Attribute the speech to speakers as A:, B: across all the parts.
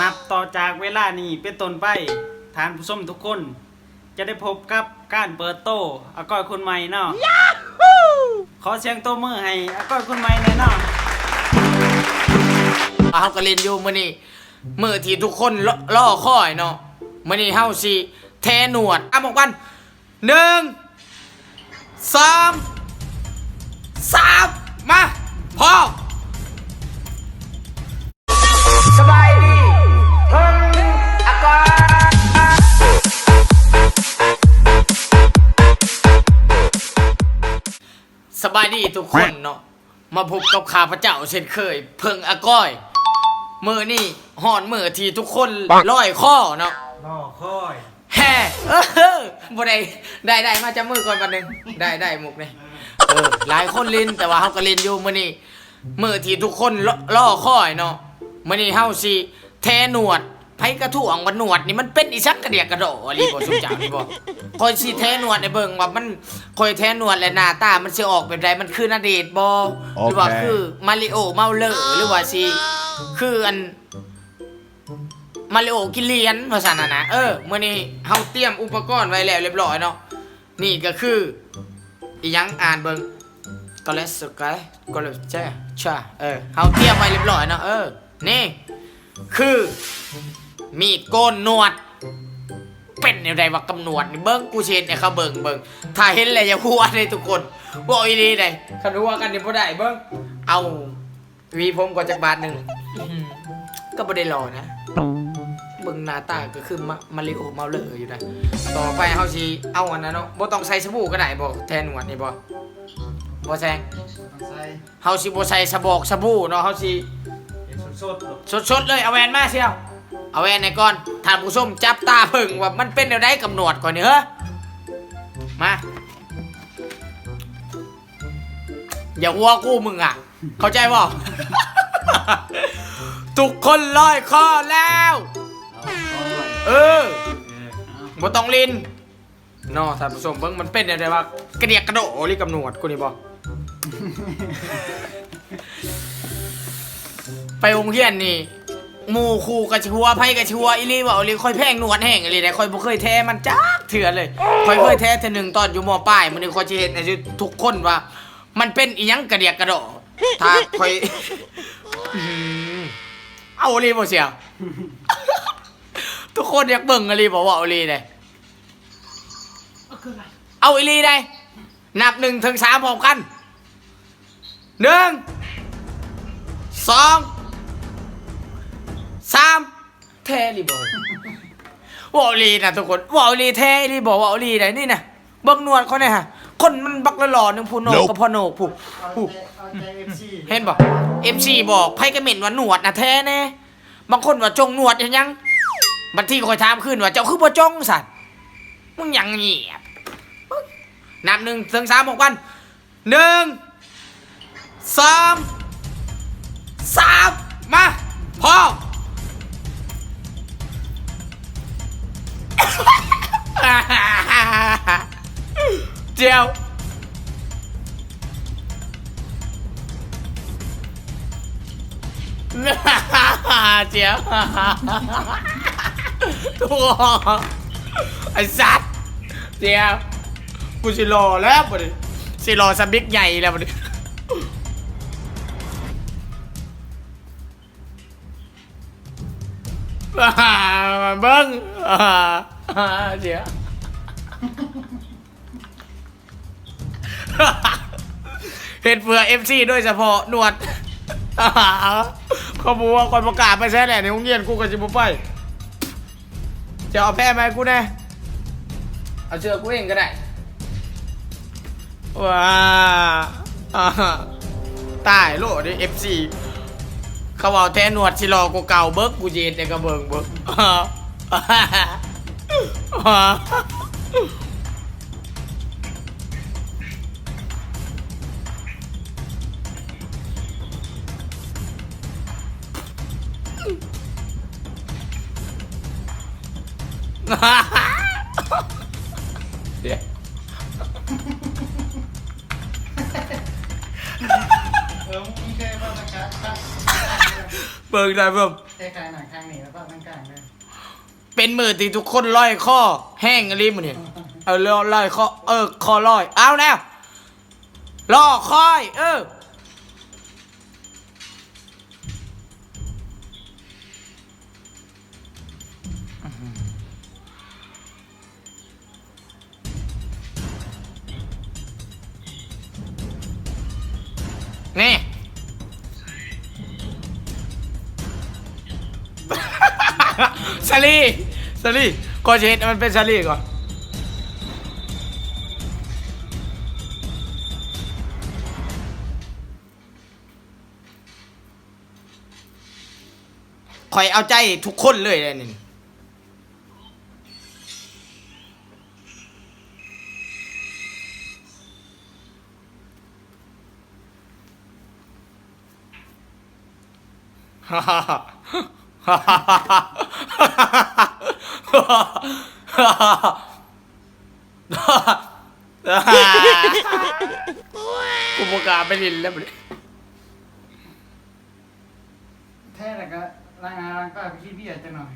A: นับต่อจากเวลานี้เป็นต้นไปทานผู้ชมทุกคน จะได้พบกับการเปิดโตอาก้อยคนใหม่เนาะขอเสียงโตมือให้อาก้อยคนใหม่หน่อยเนาะ
B: เฮาก็เล่นอยู่มื้อนี้มื้อที่ทุกคนรอรอคอยเนาะมื้อนี้เฮาสิแทหนวดอะบอกกันหนึ่งสองสามมาพอ ทุกคนเนาะมาพบกับข้าพเจ้าเช่นเคย เพิ่งอาก้อยมือนี่หอนมือที่ทุกคนลอยข้อเนาะ
A: รอคอย
B: แฮ่เออบ่ได้ได้ได้มาจับมือก่อนบัดหนึงได้ได้มุกนี่เออหลายคนลินแต่ว่าเฮาก็ลินอยู่มื้อนี้มื้อที่ทุกคนรอรอคอยเนาะมื้อนี้เฮาสิแทหนวด ไผกระถ่วงว่าหนวดนี่มันเป็นอีสักกระเดียกกระโดอรีบ่สุจ้านี่บ่คอยสิแทหนวดให้เบิ่งว่ามันคอยแทหนวดและหน้าตามันสิออกแบบใดมันคือณเดชน์บ่หรือว่า
C: โอเค
B: คือมาริโอเมาเลอร์หรือว่าสิคืออันมาริโอกินเลียนภาษาน่ะนะเออเมื่อนี้เฮาเตรียมอุปกรณ์ไว้แล้วเรียบร้อยเนาะนี่ก็คืออีหยังอ่านเบิ่งก็เลสกายก็เลสใช่ใช่เออเฮาเตรียมไว้เรียบร้อยเนาะเออนี่คือ มีดโกนหนวด เป็นอะไรวะกำหนวดนี่เบิ้งกูเชนเนี่ยเขาเบิ่งเบิ่งถ้าเห็นแล้วอย่าหัวเลยทุกคนบอกอีดีเลยคันหัวกันนี่บ่ได้เบิ้งเอาวีผมก่อนจากบาทหนึ่งอื้อหือก็บ่ได้รอนะเบิ่งหน้าตาก็คือมามาริโอเมาเลอร์อยู่นะต่อไปเฮาสิเอาอันนั้นเนาะบ่ต้องใส่สบู่ก็ได้บ่แทนหนวดนี่บ่บ่แซง
A: ใส่
B: เฮาสิบ่ใส่สบอกสบู่เนาะเฮาสิ
A: เห็นสดๆลูก
B: สดๆเลยเอาแวนมาเชียว เอาแวนในก่อนท่านผู้ชมจับตาเพิ่งว่ามันเป็นแนวใดกับหนวดก่อนนี่เฮ้อมาอย่าวัวกู้มึงอะ เข้าใจบ่ทุกคนลอยคอแล้ว
A: เออย
B: เออ
A: เออเอา
B: บ่ต้องลินนาะท่านผู้ชมเบิ่งมันเป็นอะไรวะกระเดียกกระโดดลิกับหนวดกูนี่บ่ไปโรงเรียนนี่ หมู่ครูกระชัวไผกระชัวอีหลีว่าอีหลีค่อยแพงหนวดแห้งอีหลีได้ค่อยบ่เคยแท้มันจักเถื่อเลยค่อยเคยแท้เทื่อหนึงตอนอยู่มปลายมื้อนี้ค่อยสิเห็นให้ทุกคนว่า มันเป็นอีหยังกระเดียกกระโดดถ้าค่อยอื้อหือเอาอีหลีบ่เสียทุกคนอยากเบิ่งอีหลีบ่ว่าอีหลีได้เอาอีหลีได้นับหนึ่งถึงสามพร้อมกันหนึ่งสอง สามเทลีบอยวอลลีนะทุกคนวอลลีเทลีบอกวอลลีได้นี่นะเบิ่งหนวดเขาเนี่ยฮะคนมันบักละหล่อหนึงผู้โหนกกับพ่อโหนกผู้ผู้
A: เอาใจเอฟซี
B: เห็นบอกเอ็มซีบอกไพ่กระเหม็นว่าหนวดนะแท้แน่บางคนว่าจงหนวดยังยังบางทีคอยถามขึ้นว่าเจ้าคือบ่จงสัตว์มึงยังเงียบนับหนึ่งถึงสามบอกวันหนึ่งสองสามมาพอ เจียว เจียวตัวไอ้สัตว์เจียวกูสิรอแล้วบ่ดิสิรอสบิ๊กใหญ่แล้วบ่ดิมาเบิ้งเจียว เห็นเผื่อเอฟซีด้วยเฉพาะหนวดเขาบอกว่าคนประกาศไปแซ่แหละในโรงเรียนกูกับจิบุไปจะเอาแพ้ไหมาให้กูแน่เอาเชือกกูเองก็ได้ว้าอ่าตายโลดดิเอฟซีเขาเอาแทนหนวดสิรอกูเก่าเบิกกูเย็นในกระเบิงเบิก เดี๋ยว
A: เออมึงเคยมาสักครั้ง
B: เบิกได้เบิ่ม
A: คล้ายๆหนังข้างนี้ภาคกลางๆเลย
B: เป็นมือที่ทุกคนลอยข้อ แห้งอะไรมันเนี่ยเออลอยลอยข้อเออคอลอย เอาแล้วล่อคอย เออ นี่สลีสลีก่อนจะเห็นมันเป็นสลีก่อนคอยเอาใจทุกคนเลยเลยนี่ ฮ่าฮ่าฮ่าฮ่าฮ่าฮ่าฮ่ากูโมกล้าไปลินแล้วมัน
A: แท้แต่ก็รายงานก็ไปขี้เบียร์จะหน่อย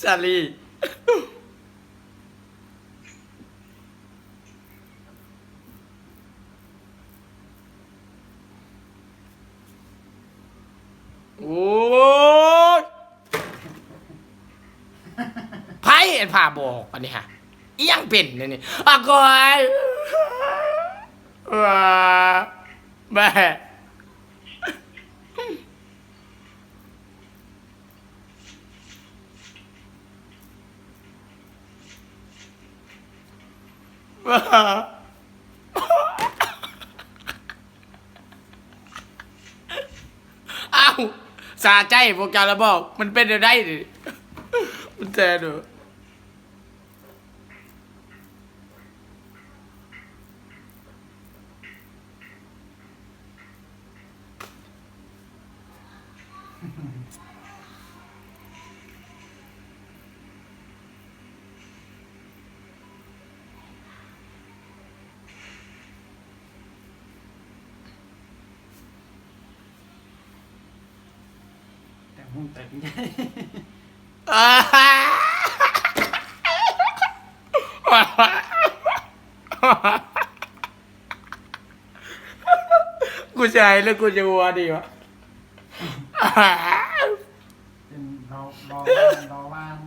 B: ซาลีโอ้ยไพ่เอ็น ผ่าบอกอันนี้ฮะอียังเป็นเนี่ยนี่อะกอยว้าแม่ว้าอ้าวสาใจพวกแกแล้วบอกมันเป็นอะไรดิมันแทน หรอ
A: แต่หุ่นแต่งใหญ่
B: กูจะให้แล้วกูจะวัวดีวะ
A: เป็นรอรอว่ารอว่าน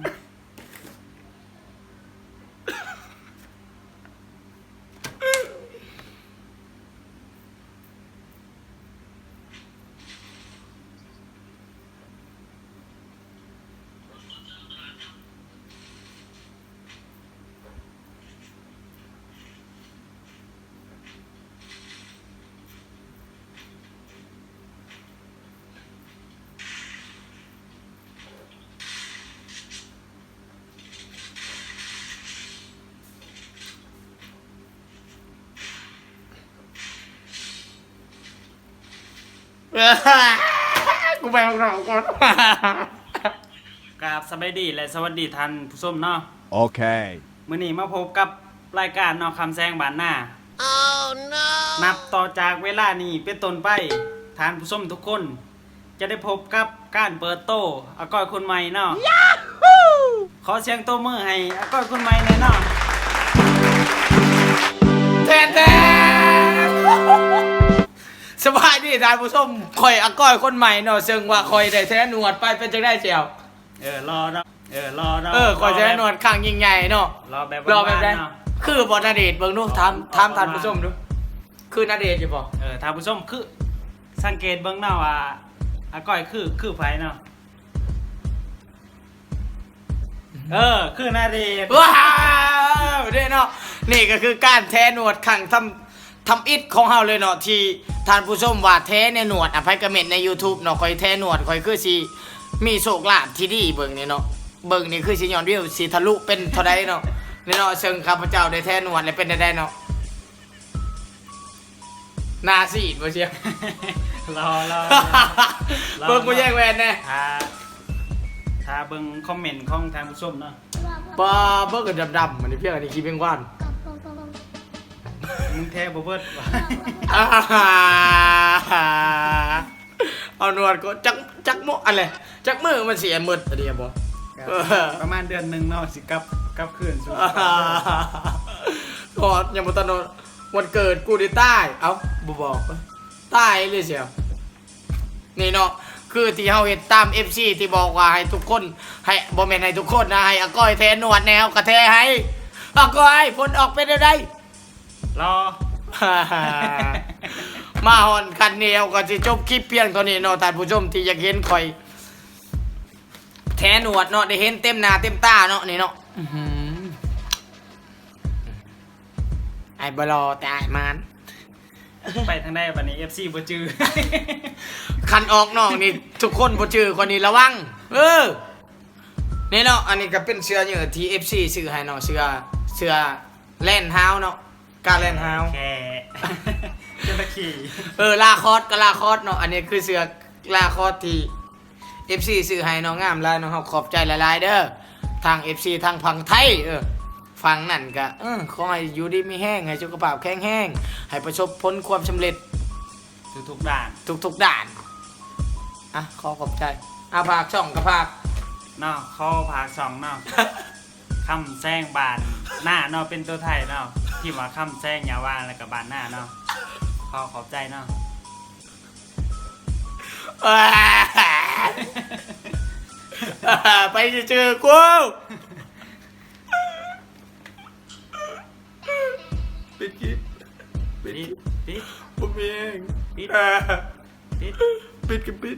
B: กูไปข้างนอกก่อน
A: กราบสบายดีและสวัสดีท่านผู้ชมเนาะ
C: Okay.
A: มื้อนี้มาพบกับรายการเนาะคำแซงบานหน้านับต่อจากเวลานี้เป็นต้นไปท่านผู้ชมทุกคน จะได้พบกับการเปิดโตอาก้อยคนใหม่เนาะขอเสียงโตวมือให้อาก้อยคนใหม่เลยเนาะ
B: แท้แท้ สบายดีท่านผู้ชมคอยอาก้อยคนใหม่เนาะซึ่งว่าคอยได้แท้หนวดไปเป็นจังได้เจียว
A: เออรอเนาะเออรอเนาะ
B: เออคอยแท้หนวดข้างยิ่งใหญ่เนาะ
A: รอแบบ
B: รอแบบได้
A: เนาะ
B: คือบอนาเดชน์เบิ่งดูทำทำท่านผู้ชมดูคือนาเดชน์อยู่บ่
A: เออท่านผู้ชมคือ สังเกตเบิ่งเนาะว่าอาก้อยคือคือไผเนาะเออคือหนาเดชน์
B: ว้าวเด้เนาะนี่ก็คือการแท้หนวดขังทำ ทำอิดของเฮาเลยเนาะที่ท่านผู้ชมว่าแท้ในหนวดอภัยกระเม็ดใน YouTube เนาะคอยแท้หนวดคอยคือสิมีโชคลาภที่ดีเบิ่งนี่เนาะเบิ่งนี่คือสิย้อนวิวสิทะลุเป็นเท่าใดเนาะนี่เนาะซึ่งข้าพเจ้าได้แท้หนวดและเป็นได้เนาะหนาซีดบ่เชียว
A: รอรอ
B: เบิ่งบ่แย่งแหวนแน่
A: ถ้าถ้าเบิ่งคอมเมนต์ของทางผู้ชมเนาะ
B: ปลาเบิ่งกันดำๆมันนี่เพียงอันนี้ขี้เป็นว่าน
A: มมึงแท้บ่เบิดว่ะ
B: อ่าเอาหนวดก็จักจักโมอะไรจักมือมันเสียหมดอะไรบ่เออ
A: ประมาณเดือนหนึงเนาะสิกลับกลับคืนสู่
B: กอดยังบ่ตอนนวันเกิดกูได้ใต้ เอ้าบ่บอกเว้ยใต้เลยเสียวนี่เนาะคือที่เฮาเฮ็ดตาม FC ที่บอกว่าให้ทุกคน ให้บ่แม่นให้ทุกคนนะให้อาก้อยแทนหนวดแนวกระแทให้อาก้อยผลออกเป็นได้
A: รอ
B: มาหอนคันเดียวก็สิจบคลิปเพียงเท่านี้เนาะท่านผู้ชมที่อยากเห็นข่อย แทนหนวดเนาะได้เห็นเต็มหน้าเต็มตาเนาะนี่เนาะอื้อหือไอ้บลอแต่ไอ้มัน
A: ไปทางใดบัดนี้ FC บ่จื้อ
B: คันออกนอกนี่ ทุกคนบ่ชื่อคนนี้ระวัง เออนี่เนาะอันนี้ก็เป็นเสื้อเหยื่อที่ FC ซื้อให้เนาะเสื้อเสื้อแล่นเฮาเนาะ กาแล่นเฮา
A: แค่เจ้าตะขี่
B: เออลาคอสก็ลาคอสเนาะอันนี้คือเสื้อลาคอสที่ FC ซื้อให้เน้องงามหลายเนาะครับขอบใจหลายๆเด้อทาง FC ทางพังไทยเออฟังนั่นก็เออขอให้อยู่ดีมีแห้งให้สุขภาพแข็งแรงให้ประสบผลความสำเร็จ
A: ทุกๆด้าน
B: ทุกๆด่านอะขอขอบใจอาภาคช่องกับภาค
A: เนาะเข้าภาคสองเนาะ คำแซงบานหน้าเนาะเป็นตัวไทยเนาะที่ว่าคำแซงยาวานแล้วก็บานหน้าเนาะขอขอบใจเนาะ
B: ไปเจอกูปิดคลิปปิด
A: ปิดปิด
B: ผมเอง
A: ปิด
B: อ่า
A: ปิด
B: ปิดกับปิด